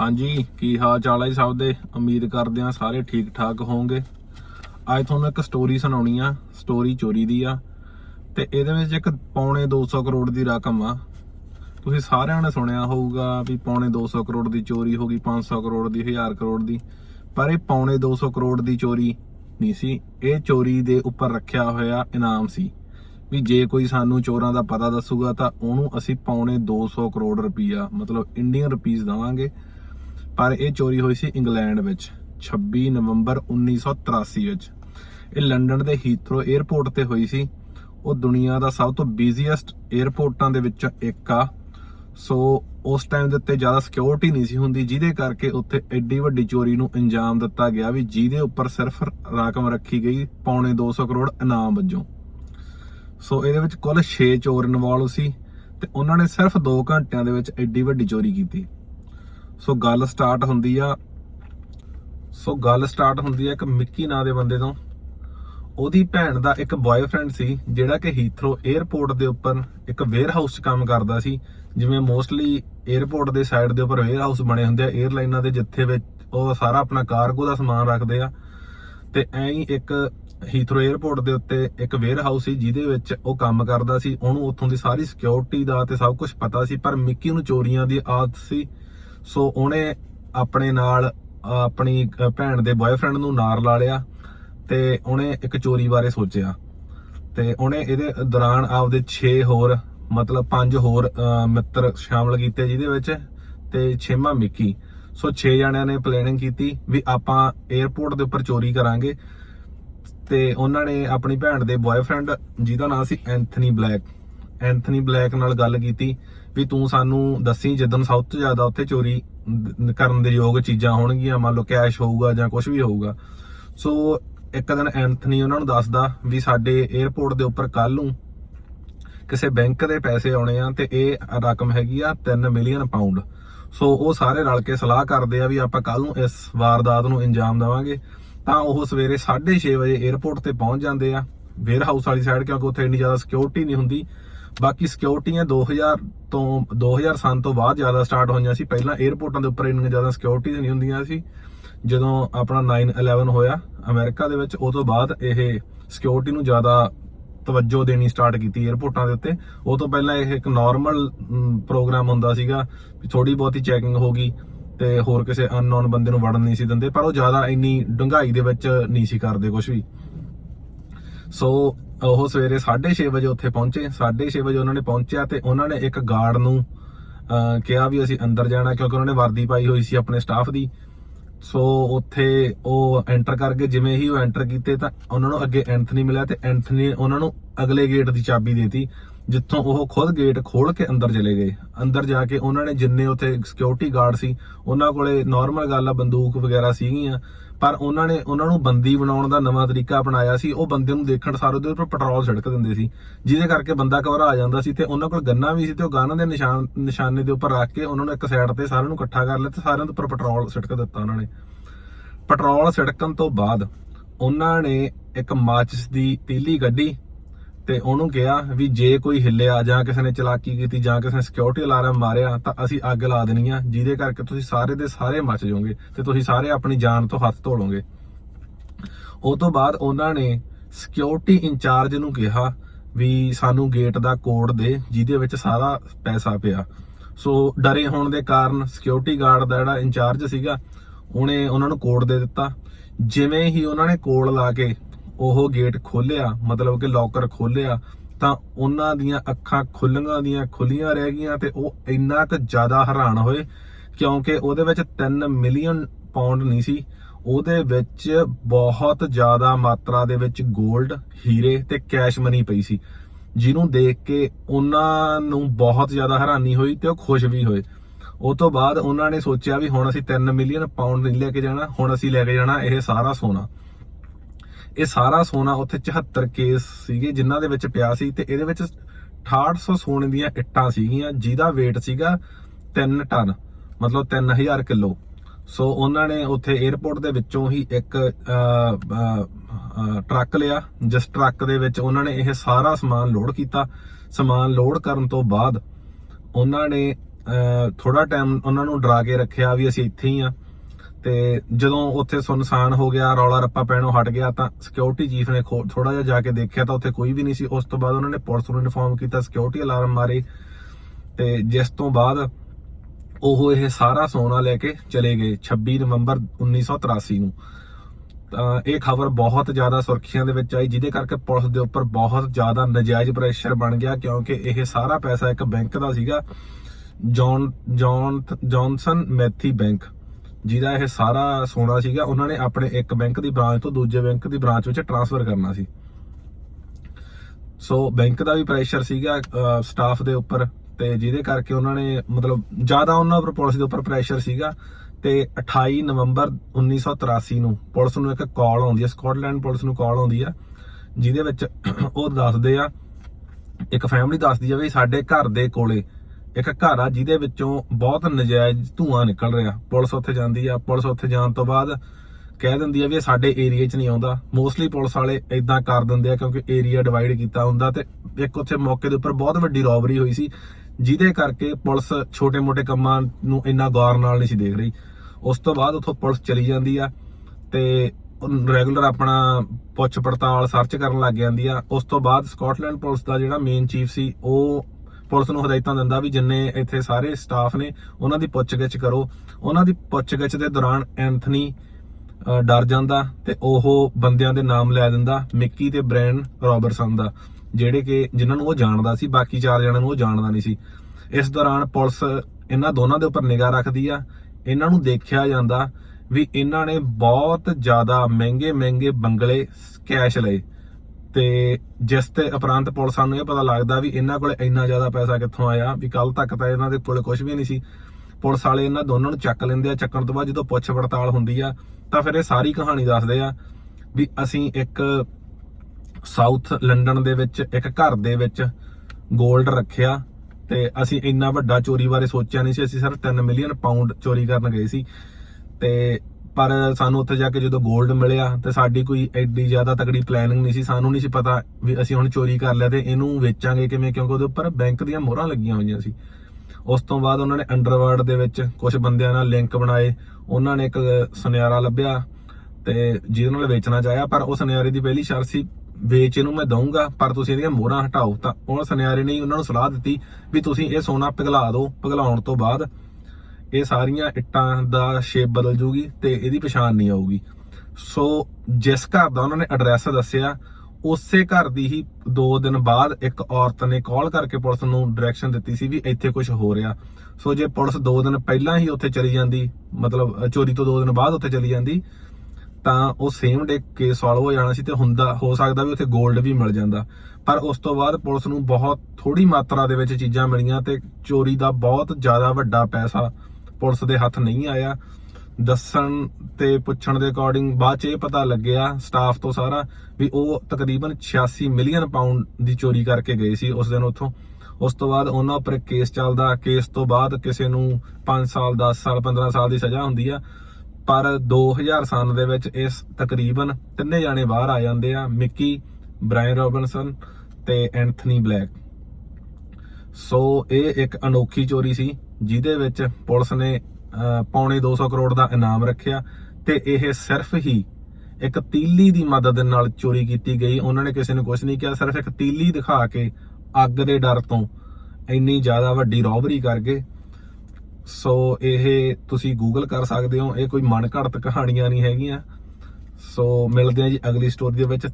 ਹਾਂਜੀ, ਕੀ ਹਾਲ ਚਾਲ ਹੈ ਜੀ ਸਭ ਦੇ? ਉਮੀਦ ਕਰਦੇ ਆ ਸਾਰੇ ਠੀਕ ਠਾਕ ਹੋਵੋਗੇ। ਅੱਜ ਤੁਹਾਨੂੰ ਇੱਕ ਸਟੋਰੀ ਸੁਣਾਉਣੀ ਆ ਸਟੋਰੀ ਚੋਰੀ ਦੀ ਆ। ਤੇ ਇਹਦੇ ਵਿੱਚ ਇੱਕ ਪੌਣੇ 200 ਕਰੋੜ ਦੀ ਰਕਮ ਆ। ਤੁਸੀਂ ਸਾਰਿਆਂ ਨੇ ਸੁਣਿਆ ਹੋਊਗਾ ਵੀ ਪੌਣੇ 200 ਕਰੋੜ ਦੀ ਚੋਰੀ ਹੋ ਗਈ 500 ਕਰੋੜ ਦੀ 1000 ਕਰੋੜ ਦੀ। ਪਰ ਇਹ ਪੌਣੇ 200 ਕਰੋੜ ਦੀ ਚੋਰੀ ਨਹੀਂ ਸੀ। ਇਹ ਚੋਰੀ ਦੇ ਉੱਪਰ ਰੱਖਿਆ ਹੋਇਆ ਇਨਾਮ ਸੀ। ਵੀ ਜੇ ਕੋਈ ਸਾਨੂੰ ਚੋਰਾਂ ਦਾ ਪਤਾ ਦੱਸੂਗਾ ਤਾਂ ਉਹਨੂੰ ਅਸੀਂ ਪੌਣੇ 200 ਕਰੋੜ ਰੁਪਈਆ, ਮਤਲਬ ਇੰਡੀਅਨ ਰੁਪੀਸ ਦਵਾਂਗੇ। ਪਰ ਇਹ ਚੋਰੀ ਹੋਈ ਸੀ ਇੰਗਲੈਂਡ ਵਿੱਚ 26 ਨਵੰਬਰ 1983 ਵਿੱਚ। ਇਹ ਲੰਡਨ ਦੇ ਹੀਥਰੋ 에ਅਰਪੋਰਟ ਤੇ ਹੋਈ ਸੀ। ਉਹ ਦੁਨੀਆ ਦਾ ਸਭ ਤੋਂ ਬਿਜ਼ੀਐਸਟ 에ਅਰਪੋਰਟਾਂ ਦੇ ਵਿੱਚੋਂ ਇੱਕ ਆ। ਸੋ ਉਸ ਟਾਈਮ ਦੇ ਉੱਤੇ ਜ਼ਿਆਦਾ ਸਿਕਿਉਰਿਟੀ ਨਹੀਂ ਸੀ ਹੁੰਦੀ, ਜਿਹਦੇ ਕਰਕੇ ਉੱਥੇ ਐਡੀ ਵੱਡੀ ਚੋਰੀ ਨੂੰ ਅੰਜਾਮ ਦਿੱਤਾ ਗਿਆ ਵੀ ਜਿਹਦੇ ਉੱਪਰ ਸਿਰਫ ਰਕਮ ਰੱਖੀ ਗਈ ਪੌਣੇ 200 ਕਰੋੜ ਇਨਾਮ ਵਜੋਂ। ਸੋ ਇਹਦੇ ਵਿੱਚ ਕੁੱਲ 6 ਚੋਰ ਇਨਵੋਲਵ ਸੀ ਤੇ ਉਹਨਾਂ ਨੇ ਸਿਰਫ 2 ਘੰਟਿਆਂ ਦੇ ਵਿੱਚ ਐਡੀ ਵੱਡੀ ਚੋਰੀ ਕੀਤੀ। ਸੋ ਗੱਲ ਸਟਾਰਟ ਹੁੰਦੀ ਆ, ਸੋ ਗੱਲ ਸਟਾਰਟ ਹੁੰਦੀ ਆ ਇੱਕ ਮਿੱਕੀ ਨਾਂ ਦੇ ਬੰਦੇ ਤੋਂ। ਉਹਦੀ ਭੈਣ ਦਾ ਇੱਕ ਬॉयਫ੍ਰੈਂਡ ਸੀ, ਜਿਹੜਾ ਕਿ ਹੀਥਰੋ 에ਅਰਪੋਰਟ ਦੇ ਉੱਪਰ ਇੱਕ ਵੇਅਰਹਾਊਸ 'ਚ ਕੰਮ ਕਰਦਾ ਸੀ। ਜਿਵੇਂ ਮੋਸਟਲੀ 에ਅਰਪੋਰਟ ਦੇ ਸਾਈਡ ਦੇ ਉੱਪਰ ਵੇਅਰਹਾਊਸ ਬਣੇ ਹੁੰਦੇ ਆ 에ਅਰਲਾਈਨਾਂ ਦੇ ਜਿੱਥੇ ਵਿੱਚ ਉਹ ਸਾਰਾ ਆਪਣਾ ਕਾਰਗੋ ਦਾ ਸਮਾਨ ਰੱਖਦੇ ਆ। ਤੇ ਐਂ ਹੀ ਇੱਕ ਹੀਥਰੋ 에ਅਰਪੋਰਟ ਦੇ ਉੱਤੇ ਇੱਕ ਵੇਅਰਹਾਊਸ ਸੀ, ਜਿਹਦੇ ਵਿੱਚ ਉਹ ਕੰਮ ਕਰਦਾ ਸੀ। ਉਹਨੂੰ ਉੱਥੋਂ ਦੀ ਸਾਰੀ ਸਿਕਿਉਰਿਟੀ ਦਾ ਤੇ ਸਭ ਕੁਝ ਪਤਾ ਸੀ, ਪਰ ਮਿੱਕੀ ਨੂੰ ਚੋਰੀਆਂ ਦੀ ਆਦਤ ਸੀ। ਸੋ ਉਹਨੇ ਆਪਣੇ ਨਾਲ ਆਪਣੀ ਭੈਣ ਦੇ ਬॉयਫ੍ਰੈਂਡ ਨੂੰ ਨਾਰ ਲਾ ਲਿਆ ਤੇ ਉਹਨੇ ਇੱਕ ਚੋਰੀ ਬਾਰੇ ਸੋਚਿਆ। ਤੇ ਉਹਨੇ ਇਹਦੇ ਦੌਰਾਨ ਆਪਦੇ 6 ਹੋਰ, ਮਤਲਬ 5 ਹੋਰ ਮਿੱਤਰ ਸ਼ਾਮਲ ਕੀਤੇ ਜਿਹਦੇ ਵਿੱਚ ਤੇ 6ਵਾਂ ਮਿੱਕੀ। ਸੋ 6 ਜਣਿਆਂ ਨੇ ਪਲੈਨਿੰਗ ਕੀਤੀ ਵੀ ਆਪਾਂ 에어ਪੋਰਟ ਦੇ ਉੱਪਰ ਚੋਰੀ ਕਰਾਂਗੇ। ਤੇ ਉਹਨਾਂ ਨੇ ਆਪਣੀ ਭੈਣ ਦੇ ਬॉयਫ੍ਰੈਂਡ ਜਿਹਦਾ ਨਾਮ ਸੀ ਐਂਥਨੀ ਬਲੈਕ। ਐਂਥਨੀ ਬਲੈਕ ਨਾਲ ਗੱਲ ਕੀਤੀ। ਵੀ ਤੂੰ ਸਾਨੂੰ ਦੱਸੀ ਜਦੋਂ ਸਭ ਤੋਂ ਜ਼ਿਆਦਾ ਉੱਥੇ ਚੋਰੀ ਕਰਨ ਦੇ ਯੋਗ ਚੀਜ਼ਾਂ ਹੋਣਗੀਆਂ, ਮੰਨ ਲਓ ਕੈਸ਼ ਹੋਊਗਾ ਜਾਂ ਕੁਝ ਵੀ ਹੋਊਗਾ। ਸੋ ਇੱਕ ਦਿਨ ਐਂਥਨੀ ਉਹਨਾਂ ਨੂੰ ਦੱਸਦਾ ਵੀ ਸਾਡੇ 에ਅਰਪੋਰਟ ਦੇ ਉੱਪਰ ਕੱਲ ਨੂੰ ਕਿਸੇ ਬੈਂਕ ਦੇ ਪੈਸੇ ਆਉਣੇ ਆ ਤੇ ਇਹ ਰਕਮ ਹੈਗੀ ਆ 3 ਮਿਲੀਅਨ ਪਾਉਂਡ ਸੋ ਉਹ ਸਾਰੇ ਰਲ ਕੇ ਸਲਾਹ ਕਰਦੇ ਆ ਵੀ ਆਪਾਂ ਕੱਲ ਨੂੰ ਇਸ ਵਾਰਦਾਤ ਨੂੰ ਅੰਜਾਮ ਦੇਵਾਂਗੇ। ਤਾਂ ਉਹ ਸਵੇਰੇ 6:30 ਵਜੇ 에ਅਰਪੋਰਟ ਤੇ ਪਹੁੰਚ ਜਾਂਦੇ ਆ। ਵੇਅਰ ਹਾਊਸ ਵਾਲੀ ਸਾਈਡ, ਕਿਉਂਕਿ ਉੱਥੇ ਇੰਨੀ ਜ਼ਿਆਦਾ ਸਿਕਿਉਰਿਟੀ ਨਹੀਂ ਹੁੰਦੀ। ਬਾਕੀ ਸਿਕਿਉਰਿਟੀਆਂ 2000 ਤੋਂ 2000 ਤੋਂ ਬਾਅਦ ਜ਼ਿਆਦਾ ਸਟਾਰਟ ਹੋਈਆਂ ਸੀ। ਪਹਿਲਾਂ 에ਅਰਪੋਰਟਾਂ ਦੇ ਉੱਪਰ ਇੰਨੀਆਂ ਜ਼ਿਆਦਾ ਸਿਕਿਉਰਿਟੀਜ਼ ਨਹੀਂ ਹੁੰਦੀਆਂ ਸੀ। ਜਦੋਂ ਆਪਣਾ 9/11 ਹੋਇਆ ਅਮਰੀਕਾ ਦੇ ਵਿੱਚ ਉਹ ਤੋਂ ਬਾਅਦ ਇਹ ਸਿਕਿਉਰਿਟੀ ਨੂੰ ਜ਼ਿਆਦਾ ਤਵੱਜੋ ਦੇਣੀ ਸਟਾਰਟ ਕੀਤੀ 에ਅਰਪੋਰਟਾਂ ਦੇ ਉੱਤੇ। ਉਹ ਤੋਂ ਪਹਿਲਾਂ ਇਹ ਇੱਕ ਨਾਰਮਲ ਪ੍ਰੋਗਰਾਮ ਹੁੰਦਾ ਸੀਗਾ ਵੀ ਥੋੜੀ ਬਹੁਤੀ ਚੈਕਿੰਗ ਹੋ ਗਈ ਤੇ ਹੋਰ ਕਿਸੇ ਅਨਨੋਨ ਬੰਦੇ ਨੂੰ ਵੜਨ ਨਹੀਂ ਸੀ ਦਿੰਦੇ, ਪਰ ਉਹ ਜ਼ਿਆਦਾ ਇੰਨੀ ਡੂੰਘਾਈ ਦੇ ਵਿੱਚ ਨਹੀਂ ਸੀ ਕਰਦੇ ਕੁਝ ਵੀ। ਸੋ ਉਹ ਸਵੇਰੇ 6:30 ਵਜੇ ਉੱਥੇ ਪਹੁੰਚੇ। 6:30 ਵਜੇ ਉਹਨਾਂ ਨੇ ਪਹੁੰਚਿਆ ਤੇ ਉਹਨਾਂ ਨੇ ਇੱਕ ਗਾਰਡ ਨੂੰ ਕਿਹਾ ਵੀ ਅਸੀਂ ਅੰਦਰ ਜਾਣਾ ਕਿਉਂਕਿ ਉਹਨਾਂ ਨੇ ਵਰਦੀ ਪਾਈ ਹੋਈ ਸੀ ਆਪਣੇ ਸਟਾਫ ਦੀ। ਸੋ ਉੱਥੇ ਉਹ ਐਂਟਰ ਕਰਕੇ ਜਿਵੇਂ ਹੀ ਉਹ ਐਂਟਰ ਕੀਤੇ ਤਾਂ ਉਹਨਾਂ ਨੂੰ ਅੱਗੇ ਐਂਥਨੀ ਮਿਲਿਆ ਤੇ ਐਂਥਨੀ ਉਹਨਾਂ ਨੂੰ ਅਗਲੇ ਗੇਟ ਦੀ ਚਾਬੀ ਦੇਤੀ। ਜਿੱਥੋਂ ਉਹ ਖੁਦ ਗੇਟ ਖੋਲ ਕੇ ਅੰਦਰ ਚਲੇ ਗਏ। ਅੰਦਰ ਜਾ ਕੇ ਉਹਨਾਂ ਨੇ ਜਿੰਨੇ ਉੱਥੇ ਸਿਕਿਉਰਿਟੀ ਗਾਰਡ ਸੀ, ਉਹਨਾਂ ਕੋਲੇ ਨਾਰਮਲ ਗੱਲ ਆ, ਬੰਦੂਕ ਵਗੈਰਾ ਸੀਗੀਆਂ। ਪਰ ਉਹਨਾਂ ਨੇ ਉਹਨਾਂ ਨੂੰ ਬੰਦੀ ਬਣਾਉਣ ਦਾ ਨਵਾਂ ਤਰੀਕਾ ਅਪਣਾਇਆ ਸੀ। ਉਹ ਬੰਦੇ ਨੂੰ ਦੇਖਣ ਸਾਰ ਉਹਦੇ ਉੱਪਰ ਪੈਟਰੋਲ ਛਿੜਕ ਦਿੰਦੇ ਸੀ, ਜਿਹਦੇ ਕਰਕੇ ਬੰਦਾ ਘਬਰਾ ਜਾਂਦਾ ਸੀ ਤੇ ਉਹਨਾਂ ਕੋਲ ਗੰਨਾ ਵੀ ਸੀ ਤੇ ਉਹ ਗਨ ਦੇ ਨਿਸ਼ਾਨ, ਨਿਸ਼ਾਨੇ ਦੇ ਉੱਪਰ ਰੱਖ ਕੇ ਉਹਨਾਂ ਨੂੰ ਇੱਕ ਸਾਈਡ ਤੇ ਸਾਰਿਆਂ ਨੂੰ ਇਕੱਠਾ ਕਰ ਲਿਆ ਤੇ ਸਾਰਿਆਂ ਦੇ ਉੱਪਰ ਪੈਟਰੋਲ ਛਿੜਕ ਦਿੱਤਾ ਉਹਨਾਂ ਨੇ। ਪੈਟਰੋਲ ਛਿੜਕਣ ਤੋਂ ਬਾਅਦ ਉਹਨਾਂ ਨੇ ਇੱਕ ਮਾਚਿਸ ਦੀ ਤੀਲੀ ਗੱਡੀ ਤੇ ਉਹਨੂੰ ਕਿਹਾ ਵੀ ਜੇ ਕੋਈ ਹਿੱਲਿਆ ਜਾਂ ਕਿਸੇ ਨੇ ਚਲਾਕੀ ਕੀਤੀ ਜਾਂ ਕਿਸੇ ਨੇ ਸਿਕਿਉਰਿਟੀ ਅਲਾਰਮ ਮਾਰਿਆ ਤਾਂ ਅਸੀਂ ਅੱਗ ਲਾ ਦੇਣੀ ਆ, ਜਿਹਦੇ ਕਰਕੇ ਤੁਸੀਂ ਸਾਰੇ ਦੇ ਸਾਰੇ ਮੱਚ ਜਾਓਗੇ ਤੇ ਤੁਸੀਂ ਸਾਰੇ ਆਪਣੀ ਜਾਨ ਤੋਂ ਹੱਥ ਧੋ ਲਓਗੇ ਉਹ ਤੋਂ ਬਾਅਦ ਉਹਨਾਂ ਨੇ ਸਿਕਿਉਰਿਟੀ ਇੰਚਾਰਜ ਨੂੰ ਕਿਹਾ ਵੀ ਸਾਨੂੰ ਗੇਟ ਦਾ ਕੋਡ ਦੇ, ਜਿਹਦੇ ਵਿੱਚ ਸਾਰਾ ਪੈਸਾ ਪਿਆ। ਸੋ ਡਰੇ ਹੋਣ ਦੇ ਕਾਰਨ ਸਿਕਿਉਰਿਟੀ ਗਾਰਡ ਦਾ ਜਿਹੜਾ ਇੰਚਾਰਜ ਸੀਗਾ, ਉਹਨੇ ਉਹਨਾਂ ਨੂੰ ਕੋਡ ਦੇ ਦਿੱਤਾ। ਜਿਵੇਂ ਹੀ ਉਹਨਾਂ ਨੇ ਕੋਡ ਲਾ ਕੇ ਉਹ ਗੇਟ ਖੋਲਿਆ ਮਤਲਬ ਕਿ ਲੋਕਰ ਖੋਲਿਆ ਤਾਂ ਉਹਨਾਂ ਦੀਆਂ ਅੱਖਾਂ ਖੁੱਲੀਆਂ ਦੀਆਂ ਖੁੱਲੀਆਂ ਰਹਿ ਗਈਆਂ ਤੇ ਉਹ ਇੰਨਾ ਕੁ ਜ਼ਿਆਦਾ ਹੈਰਾਨ ਹੋਏ ਕਿਉਂਕਿ ਉਹਦੇ ਵਿੱਚ 3 ਮਿਲੀਅਨ ਪਾਉਂਡ ਨਹੀਂ ਸੀ, ਉਹਦੇ ਵਿੱਚ ਬਹੁਤ ਜ਼ਿਆਦਾ ਮਾਤਰਾ ਦੇ ਵਿੱਚ 골ਡ ਹੀਰੇ ਤੇ ਕੈਸ਼ ਮਨੀ ਪਈ ਸੀ, ਜਿਹਨੂੰ ਦੇਖ ਕੇ ਉਹਨਾਂ ਨੂੰ ਬਹੁਤ ਜ਼ਿਆਦਾ ਹੈਰਾਨੀ ਹੋਈ ਤੇ ਉਹ ਖੁਸ਼ ਵੀ ਹੋਏ। ਉਹ ਤੋਂ ਬਾਅਦ ਉਹਨਾਂ ਨੇ ਸੋਚਿਆ ਵੀ ਹੁਣ ਅਸੀਂ 3 ਮਿਲੀਅਨ ਪਾਉਂਡ ਨਹੀਂ ਲੈ ਕੇ ਜਾਣਾ, ਹੁਣ ਅਸੀਂ ਲੈ ਕੇ ਜਾਣਾ ਇਹ ਸਾਰਾ ਸੋਨਾ। ਇਹ ਸਾਰਾ ਸੋਨਾ ਉੱਥੇ 74 ਕੇਸ ਸੀਗੇ, ਜਿਨ੍ਹਾਂ ਦੇ ਵਿੱਚ ਪਿਆ ਸੀ ਤੇ ਇਹਦੇ ਵਿੱਚ 6800 ਸੋਨੇ ਦੀਆਂ ਇੱਟਾਂ ਸੀਗੀਆਂ, ਜਿਹਦਾ weight ਸੀਗਾ 3 ਟਨ, ਮਤਲਬ 3000 ਕਿਲੋ। ਸੋ ਉਹਨਾਂ ਨੇ ਉੱਥੇ 에ਅਰਪੋਰਟ ਦੇ ਵਿੱਚੋਂ ਹੀ ਇੱਕ ਟਰੱਕ ਲਿਆ, ਜਿਸ ਟਰੱਕ ਦੇ ਵਿੱਚ ਉਹਨਾਂ ਨੇ ਇਹ ਸਾਰਾ ਸਮਾਨ ਲੋਡ ਕੀਤਾ। ਸਮਾਨ ਲੋਡ ਕਰਨ ਤੋਂ ਬਾਅਦ ਉਹਨਾਂ ਨੇ ਥੋੜਾ ਟਾਈਮ ਉਹਨਾਂ ਨੂੰ ਡਰਾ ਕੇ ਰੱਖਿਆ ਵੀ ਅਸੀਂ ਇੱਥੇ ਹੀ ਆ ਤੇ ਜਦੋਂ ਉੱਥੇ ਸੁਨਸਾਨ ਹੋ ਗਿਆ, ਰੌਲਾ ਰੱਪਾ ਪੈਣੋਂ ਹਟ ਗਿਆ, ਤਾਂ ਸਿਕਿਉਰਿਟੀ ਚੀਫ ਨੇ ਥੋੜਾ ਜਿਹਾ ਜਾ ਕੇ ਦੇਖਿਆ ਤਾਂ ਉੱਥੇ ਕੋਈ ਵੀ ਨਹੀਂ ਸੀ। ਉਸ ਤੋਂ ਬਾਅਦ ਉਹਨਾਂ ਨੇ ਪੁਲਿਸ ਨੂੰ ਇਨਫੋਰਮ ਕੀਤਾ ਸਿਕਿਉਰਿਟੀ ਅਲਾਰਮ ਮਾਰੇ ਤੇ ਜਿਸ ਤੋਂ ਬਾਅਦ ਉਹ ਇਹ ਸਾਰਾ ਸੋਨਾ ਲੈ ਕੇ ਚਲੇ ਗਏ 26 ਨਵੰਬਰ 1983 ਨੂੰ। ਤਾਂ ਇਹ ਖਬਰ ਬਹੁਤ ਜ਼ਿਆਦਾ ਸੁਰਖੀਆਂ ਦੇ ਵਿੱਚ ਆਈ, ਜਿਹਦੇ ਕਰਕੇ ਪੁਲਿਸ ਦੇ ਉੱਪਰ ਬਹੁਤ ਜ਼ਿਆਦਾ ਨਜਾਇਜ਼ ਪ੍ਰੈਸ਼ਰ ਬਣ ਗਿਆ, ਕਿਉਂਕਿ ਇਹ ਸਾਰਾ ਪੈਸਾ ਇੱਕ ਬੈਂਕ ਦਾ ਸੀਗਾ ਜੌਨ ਜੌਨ ਜੌਨਸਨ ਮੈਥੀ ਬੈਂਕ ਜਿਹਦਾ ਇਹ ਸਾਰਾ ਸੋਨਾ ਸੀਗਾ, ਉਹਨਾਂ ਨੇ ਆਪਣੇ ਇੱਕ ਬੈਂਕ ਦੀ ਬ੍ਰਾਂਚ ਤੋਂ ਦੂਜੇ ਬੈਂਕ ਦੀ ਬ੍ਰਾਂਚ ਵਿੱਚ ਟ੍ਰਾਂਸਫਰ ਕਰਨਾ ਸੀ। ਸੋ ਬੈਂਕ ਦਾ ਵੀ ਪ੍ਰੈਸ਼ਰ ਸੀਗਾ ਸਟਾਫ ਦੇ ਉੱਪਰ ਤੇ ਜਿਹਦੇ ਕਰਕੇ ਉਹਨਾਂ ਨੇ ਮਤਲਬ ਜ਼ਿਆਦਾ ਉਹਨਾਂ ਉੱਪਰ ਪੁਲਿਸ ਦੇ ਉੱਪਰ ਪ੍ਰੈਸ਼ਰ ਸੀਗਾ ਤੇ 28 ਨਵੰਬਰ 1983 ਨੂੰ ਪੁਲਿਸ ਨੂੰ ਇੱਕ ਕਾਲ ਆਉਂਦੀ ਹੈ ਸਕਾਟਲੈਂਡ ਪੁਲਿਸ ਨੂੰ ਕਾਲ ਆਉਂਦੀ ਆ, ਜਿਹਦੇ ਵਿੱਚ ਉਹ ਦੱਸਦੇ ਆ, ਇੱਕ ਫੈਮਿਲੀ ਦੱਸਦੀ ਆ ਵੀ ਸਾਡੇ ਘਰ ਦੇ ਕੋਲੇ ਇੱਕ ਘਰ ਆ ਜਿਹਦੇ ਵਿੱਚੋਂ ਬਹੁਤ ਨਜਾਇਜ਼ ਧੂਆਂ ਨਿਕਲ ਰਿਹਾ। ਪੁਲਿਸ ਉੱਥੇ ਜਾਂਦੀ ਆ, ਪੁਲਿਸ ਉੱਥੇ ਜਾਣ ਤੋਂ ਬਾਅਦ ਕਹਿ ਦਿੰਦੀ ਆ ਵੀ ਇਹ ਸਾਡੇ ਏਰੀਆ 'ਚ ਨਹੀਂ ਆਉਂਦਾ। ਮੋਸਟਲੀ ਪੁਲਿਸ ਵਾਲੇ ਇਦਾਂ ਕਰ ਦਿੰਦੇ ਆ ਕਿਉਂਕਿ ਏਰੀਆ ਡਿਵਾਈਡ ਕੀਤਾ ਹੁੰਦਾ ਤੇ ਇੱਕ ਉੱਥੇ ਮੌਕੇ ਦੇ ਉੱਪਰ ਬਹੁਤ ਵੱਡੀ ਰੌਬਰੀ ਹੋਈ ਸੀ, ਜਿਹਦੇ ਕਰਕੇ ਪੁਲਿਸ ਛੋਟੇ-ਮੋਟੇ ਕੰਮਾਂ ਨੂੰ ਇੰਨਾ ਗੌਰ ਨਾਲ ਨਹੀਂ ਸੀ ਦੇਖ ਰਹੀ। ਉਸ ਤੋਂ ਬਾਅਦ ਉੱਥੋਂ ਪੁਲਿਸ ਚਲੀ ਜਾਂਦੀ ਆ ਤੇ ਰੈਗੂਲਰ ਆਪਣਾ ਪੁੱਛ ਪੜਤਾਲ ਸਰਚ ਕਰਨ ਲੱਗ ਜਾਂਦੀ ਆ। ਉਸ ਤੋਂ ਬਾਅਦ ਸਕਾਟਲੈਂਡ ਪੁਲਿਸ ਦਾ ਜਿਹੜਾ ਮੇਨ ਚੀਫ ਸੀ, ਉਹ ਪੁਲਿਸ ਨੂੰ ਹਦਾਇਤਾਂ ਦਿੰਦਾ ਵੀ ਜਿੰਨੇ ਇੱਥੇ ਸਾਰੇ ਸਟਾਫ ਨੇ, ਉਹਨਾਂ ਦੀ ਪੁੱਛਗਿੱਛ ਕਰੋ। ਉਹਨਾਂ ਦੀ ਪੁੱਛਗਿੱਛ ਦੇ ਦੌਰਾਨ ਐਂਥਨੀ ਡਰ ਜਾਂਦਾ ਤੇ ਉਹ ਬੰਦਿਆਂ ਦੇ ਨਾਮ ਲੈ ਦਿੰਦਾ, ਮਿੱਕੀ ਤੇ ਬ੍ਰੈਨ ਰੋਬਰਟਸਨ ਦਾ, ਜਿਹੜੇ ਕਿ ਜਿਨ੍ਹਾਂ ਨੂੰ ਉਹ ਜਾਣਦਾ ਸੀ, ਬਾਕੀ ਚਾਰ ਜਣਿਆਂ ਨੂੰ ਉਹ ਜਾਣਦਾ ਨਹੀਂ ਸੀ। ਇਸ ਦੌਰਾਨ ਪੁਲਿਸ ਇਹਨਾਂ ਦੋਨਾਂ ਦੇ ਉੱਪਰ ਨਿਗਾਹ ਰੱਖਦੀ ਆ। ਇਹਨਾਂ ਨੂੰ ਦੇਖਿਆ ਜਾਂਦਾ ਵੀ ਇਹਨਾਂ ਨੇ ਬਹੁਤ ਜ਼ਿਆਦਾ ਮਹਿੰਗੇ ਮਹਿੰਗੇ ਬੰਗਲੇ ਕੈਸ਼ ਲਏ। ਤੇ ਜਿਸ ਤੇ ਉਪਰੰਤ ਪੁਲਿਸ ਨੂੰ ਇਹ ਪਤਾ ਲੱਗਦਾ ਵੀ ਇਹਨਾਂ ਕੋਲ ਇੰਨਾ ਜ਼ਿਆਦਾ ਪੈਸਾ ਕਿੱਥੋਂ ਆਇਆ ਵੀ ਕੱਲ ਤੱਕ ਤਾਂ ਇਹਨਾਂ ਦੇ ਕੋਲ ਕੁਝ ਵੀ ਨਹੀਂ ਸੀ। ਪੁਲਿਸ ਵਾਲੇ ਇਹਨਾਂ ਦੋਨਾਂ ਨੂੰ ਚੱਕ ਲੈਂਦੇ ਆ, ਚੱਕਣ ਤੋਂ ਬਾਅਦ ਜਦੋਂ ਪੁੱਛ ਪੜਤਾਲ ਹੁੰਦੀ ਆ, ਤਾਂ ਫਿਰ ਇਹ ਸਾਰੀ ਕਹਾਣੀ ਦੱਸਦੇ ਆ ਵੀ ਅਸੀਂ ਇੱਕ ਸਾਊਥ ਲੰਡਨ ਦੇ ਵਿੱਚ, ਇੱਕ ਘਰ ਦੇ ਵਿੱਚ 골ਡ ਰੱਖਿਆ ਤੇ ਅਸੀਂ ਇੰਨਾ ਵੱਡਾ ਚੋਰੀ ਬਾਰੇ ਸੋਚਿਆ ਨਹੀਂ ਸੀ। ਅਸੀਂ ਸਿਰਫ 3 ਮਿਲੀਅਨ ਪਾਉਂਡ ਚੋਰੀ ਕਰਨ ਗਏ ਸੀ। ਤੇ ਪਰ ਸਾਨੂੰ ਉੱਥੇ ਜਾ ਕੇ ਜਦੋਂ 골ਡ ਮਿਲਿਆ ਤੇ ਸਾਡੀ ਕੋਈ ਐਡੀ ਜ਼ਿਆਦਾ ਤਕੜੀ ਪਲੈਨਿੰਗ ਨਹੀਂ ਸੀ, ਸਾਨੂੰ ਨਹੀਂ ਸੀ ਪਤਾ ਵੀ ਅਸੀਂ ਹੁਣ ਚੋਰੀ ਕਰ ਲਿਆ ਤੇ ਇਹਨੂੰ ਵੇਚਾਂਗੇ ਕਿਵੇਂ, ਕਿਉਂਕਿ ਉਹਦੇ ਉੱਪਰ ਬੈਂਕ ਦੀਆਂ ਮੋਹਰਾਂ ਲੱਗੀਆਂ ਹੋਈਆਂ ਸੀ। ਉਸ ਤੋਂ ਬਾਅਦ ਉਹਨਾਂ ਨੇ ਅੰਡਰਵਰਲਡ ਦੇ ਵਿੱਚ ਕੁਝ ਬੰਦਿਆਂ ਨਾਲ ਲਿੰਕ ਬਣਾਏ, ਉਹਨਾਂ ਨੇ ਇੱਕ ਸੁਨਿਆਰਾ ਲੱਭਿਆ ਤੇ ਜਿਹਦੇ ਨਾਲ ਵੇਚਣਾ ਚਾਹਿਆ, ਪਰ ਉਹ ਸੁਨਿਆਰੇ ਦੀ ਪਹਿਲੀ ਸ਼ਰਤ ਸੀ, ਵੇਚ ਇਹਨੂੰ ਮੈਂ ਦਊਂਗਾ, ਪਰ ਤੁਸੀਂ ਇਹਦੀਆਂ ਮੋਹਰਾਂ ਹਟਾਓ। ਤਾਂ ਉਹ ਸੁਨਿਆਰੇ ਨੇ ਉਹਨਾਂ ਨੂੰ ਸਲਾਹ ਦਿੱਤੀ ਵੀ ਤੁਸੀਂ ਇਹ ਸੋਨਾ ਪਿਘਲਾ ਦਿਓ, ਪਿਘਲਾਉਣ ਤੋਂ ਬਾਅਦ ਇਹ ਸਾਰੀਆਂ ਇੱਟਾਂ ਦਾ ਸ਼ੇਪ ਬਦਲ ਜੂਗੀ ਤੇ ਇਹਦੀ ਪਛਾਣ ਨਹੀਂ ਆਊਗੀ। ਸੋ ਜਿਸ ਘਰ ਦਾ ਉਹਨਾਂ ਨੇ ਐਡਰੈਸ ਦੱਸਿਆ, ਉਸੇ ਘਰ ਦੀ ਹੀ 2 ਦਿਨ ਬਾਅਦ ਇੱਕ ਔਰਤ ਨੇ ਕਾਲ ਕਰਕੇ ਪੁਲਿਸ ਨੂੰ ਡਾਇਰੈਕਸ਼ਨ ਦਿੱਤੀ ਸੀ ਵੀ ਇੱਥੇ ਕੁਝ ਹੋ ਰਿਹਾ। ਸੋ ਜੇ ਪੁਲਿਸ 2 ਦਿਨ ਪਹਿਲਾਂ ਹੀ ਉੱਥੇ ਚਲੀ ਜਾਂਦੀ, ਮਤਲਬ ਚੋਰੀ ਤੋਂ 2 ਦਿਨ ਬਾਅਦ ਉੱਥੇ ਚਲੀ ਜਾਂਦੀ, ਤਾਂ ਉਹ ਸੇਮ ਡੇ ਕੇਸ ਸੋਲਵ ਹੋ ਜਾਣਾ ਸੀ ਤੇ ਹੁੰਦਾ, ਹੋ ਸਕਦਾ ਵੀ ਉੱਥੇ 골ਡ ਵੀ ਮਿਲ ਜਾਂਦਾ। ਪਰ ਉਸ ਤੋਂ ਬਾਅਦ ਪੁਲਿਸ ਨੂੰ ਬਹੁਤ ਥੋੜੀ ਮਾਤਰਾ ਦੇ ਵਿੱਚ ਚੀਜ਼ਾਂ ਮਿਲੀਆਂ ਤੇ ਚੋਰੀ ਦਾ ਬਹੁਤ ਜ਼ਿਆਦਾ ਵੱਡਾ ਪੈਸਾ ਪੁਲਿਸ ਦੇ ਹੱਥ ਨਹੀਂ ਆਇਆ। ਦੱਸਣ ਤੇ ਪੁੱਛਣ ਦੇ ਅਕੋਰਡਿੰਗ ਬਾਅਦ ਚ ਇਹ ਪਤਾ ਲੱਗਿਆ ਸਟਾਫ ਤੋਂ ਸਾਰਾ, ਵੀ ਉਹ ਤਕਰੀਬਨ 86 ਮਿਲੀਅਨ ਪਾਉਂਡ ਦੀ ਚੋਰੀ ਕਰਕੇ ਗਏ ਸੀ ਉਸ ਦਿਨ ਉੱਥੋਂ। ਉਸ ਤੋਂ ਬਾਅਦ ਉਹਨਾਂ ਉੱਪਰ ਇੱਕ ਕੇਸ ਚੱਲਦਾ, ਕੇਸ ਤੋਂ ਬਾਅਦ ਕਿਸੇ ਨੂੰ 5 ਸਾਲ 10 ਸਾਲ 15 ਸਾਲ ਦੀ ਸਜ਼ਾ ਹੁੰਦੀ ਆ। ਪਰ 2000 ਸਨ ਦੇ ਵਿੱਚ ਇਸ ਤਕਰੀਬਨ ਤਿੰਨੇ ਜਾਣੇ ਬਾਹਰ ਆ ਜਾਂਦੇ ਆ, ਮਿੱਕੀ, ਬ੍ਰਾਇਨ ਰੋਬਨਸਨ ਤੇ ਐਂਥਨੀ ਬਲੈਕ। ਸੋ ਇਹ ਇੱਕ ਅਨੋਖੀ ਚੋਰੀ ਸੀ। ਜਿਹਦੇ ਵਿੱਚ ਪੁਲਿਸ ਨੇ ਅਹ, ਪੌਣੇ 200 ਕਰੋੜ ਦਾ ਇਨਾਮ ਰੱਖਿਆ ਤੇ ਇਹ ਸਿਰਫ ਹੀ ਇੱਕ ਤੀਲੀ ਦੀ ਮਦਦ ਨਾਲ ਚੋਰੀ ਕੀਤੀ ਗਈ। ਉਹਨਾਂ ਨੇ ਕਿਸੇ ਨੂੰ ਕੁਝ ਨਹੀਂ ਕਿਹਾ ਸਿਰਫ ਇੱਕ ਤੀਲੀ ਦਿਖਾ ਕੇ ਅੱਗ ਦੇ ਡਰ ਤੋਂ ਇੰਨੀ ਜ਼ਿਆਦਾ ਵੱਡੀ ਰੌਬਰੀ ਕਰ ਗਏ। ਸੋ ਇਹ ਤੁਸੀਂ ਗੂਗਲ ਕਰ ਸਕਦੇ ਹੋ ਇਹ ਕੋਈ ਮਨ ਘੜਤ ਕਹਾਣੀਆਂ ਨਹੀਂ ਹੈਗੀਆਂ। ਸੋ ਮਿਲਦੇ ਆ ਜੀ ਅਗਲੀ ਸਟੋਰੀ ਦੇ ਵਿੱਚ।